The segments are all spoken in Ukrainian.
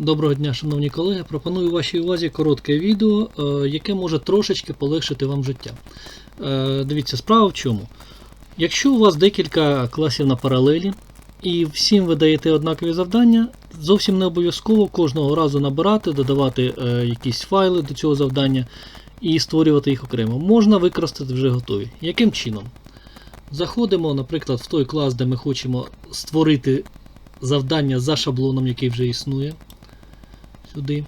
Доброго дня, шановні колеги. Пропоную вашій увазі коротке відео, е, яке може трошечки полегшити вам життя. Е, Дивіться, справа в чому. Якщо у вас декілька класів на паралелі, і всім ви даєте однакові завдання, зовсім не обов'язково кожного разу набирати, додавати е, якісь файли до цього завдання і створювати їх окремо. Можна використати вже готові. Яким чином? Заходимо, наприклад, в той клас, де ми хочемо створити завдання за шаблоном, який вже існує. Сюди.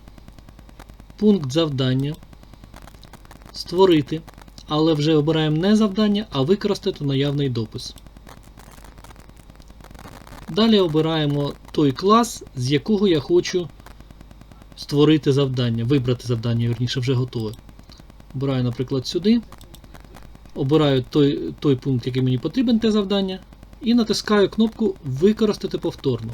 Пункт завдання. Створити. Але вже обираємо не завдання, а використати наявний допис. Далі обираємо той клас, з якого я хочу створити завдання, вибрати завдання, верніше, вже готове. Обираю, наприклад, сюди. Обираю той, той пункт, який мені потрібен, те завдання, і натискаю кнопку Використати повторно.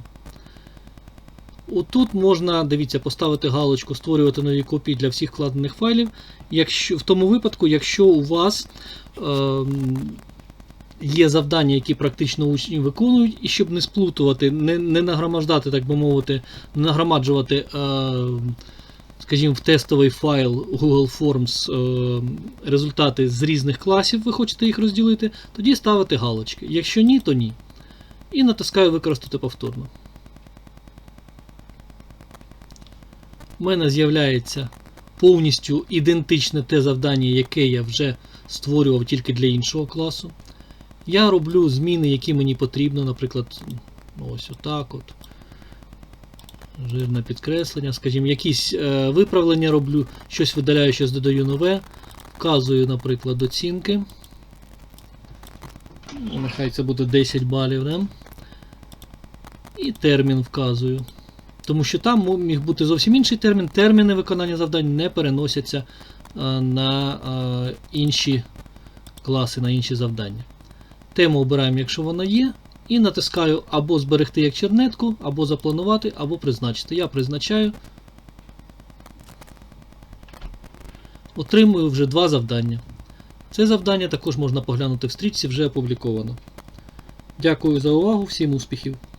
Отут можна, дивіться, поставити галочку Створювати нові копії для всіх вкладених файлів. Якщо, в тому випадку, якщо у вас ем, є завдання, які практично учні виконують, і щоб не сплутувати, не, не нагромадждати, так би мовити, не нагромаджувати, е, скажімо, в тестовий файл Google Forms е, результати з різних класів, ви хочете їх розділити, тоді ставите галочки. Якщо ні, то ні. І натискаю Використати повторно. У мене з'являється повністю ідентичне те завдання, яке я вже створював тільки для іншого класу. Я роблю зміни, які мені потрібно, наприклад, ось отак от. Жирне підкреслення, скажімо, якісь е, виправлення роблю, щось видаляю, щось додаю нове. Вказую, наприклад, оцінки. Ну, Нехай це буде 10 балів, да? І термін вказую. Тому що там міг бути зовсім інший термін. Терміни виконання завдань не переносяться е, на е, інші класи, на інші завдання. Тему обираємо, якщо вона є, і натискаю або зберегти як чернетку, або запланувати, або призначити. Я призначаю. Отримую вже два завдання. Це завдання також можна поглянути в стрічці, вже опубліковано. Дякую за увагу, всім успіхів!